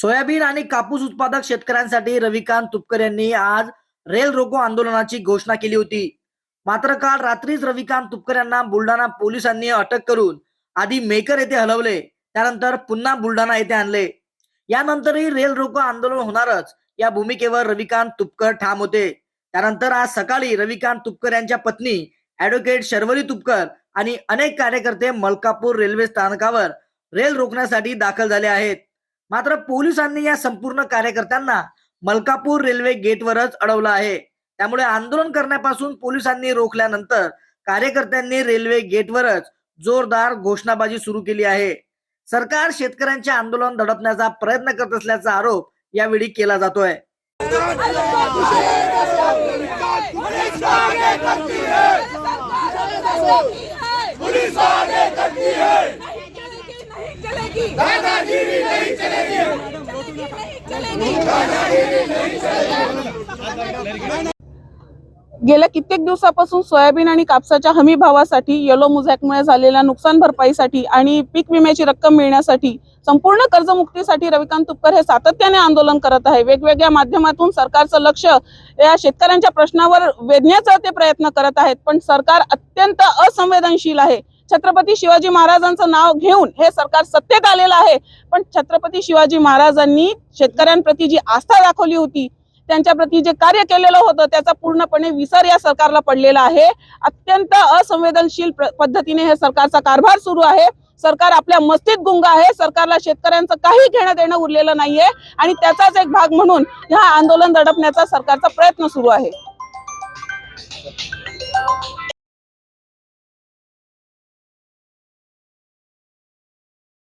Soybean आणि कापूस उत्पादक शेतकऱ्यांसाठी रविकांत तुपकर यांनी आज रेल रोको आंदोलनाची घोषणा केली होती. मात्र काल रात्रीच रविकांत तुपकर यांना बुलढाणा पोलिसांनी अटक करून आधी मेकर येथे हलवले त्यानंतर पुन्हा बुलढाणा येथे आणले. यानंतरही रेल रोको आंदोलन होणारच या भूमिकेवर रविकांत तुपकर ठाम होते. त्यानंतर आज सकाळी रविकांत तुपकर यांच्या पत्नी ऍडव्होकेट शर्वरी तुपकर आणि अनेक कार्यकर्ते मलकापूर रेल्वे स्थानकावर रेल रोखण्यासाठी दाखल झाले आहेत. मात्र पोलिसांनी या संपूर्ण कार्यकर्त्यांना मलकापूर रेल्वे गेटवरच अडवलं आहे. त्यामुळे आंदोलन करण्यापासून पोलिसांनी रोखल्यानंतर कार्यकर्त्यांनी रेल्वे गेटवरच जोरदार घोषणाबाजी सुरू केली आहे. सरकार शेतकऱ्यांचे आंदोलन दडपण्याचा प्रयत्न करत असल्याचा आरोप यावेळी केला जातोय. पुलिस आगे करती नहीं चलेगी नहीं चलेगी। दादागिरी गेल्या कित्येक दिवसापासून सोयाबीन आणि कापसाच्या हमी भावासाठी येलो मुझॅकमुळे झालेल्या नुकसान भरपाईसाठी आणि पीक विम्याची रक्कम मिळण्यासाठी संपूर्ण कर्जमुक्तीसाठी रविकांत तुपकर हे सातत्याने आंदोलन करत आहे. वेगवेगळ्या माध्यमातून सरकारचं लक्ष या शेतकऱ्यांच्या प्रश्नावर वेधण्याचा ते प्रयत्न करत आहेत. पण सरकार अत्यंत असंवेदनशील आहे. छत्रपती शिवाजी महाराजांचं नाव घेऊन हे सरकार सत्तेत आलेलं आहे. पण छत्रपती शिवाजी महाराजांनी शेतकऱ्यांप्रती जी आस्था दाखवली होती त्यांच्याप्रती जे कार्य केलेलं होतं त्याचा पूर्णपणे विसर या सरकारला पडलेला आहे. अत्यंत असंवेदनशील पद्धतीने हे सरकारचा कारभार सुरू आहे. सरकार आपल्या मस्तीत गुंग आहे. सरकारला शेतकऱ्यांचं काही घेणं देणं उरलेलं नाहीये. आणि त्याचाच एक भाग म्हणून हा आंदोलन दडपण्याचा सरकारचा प्रयत्न सुरू आहे.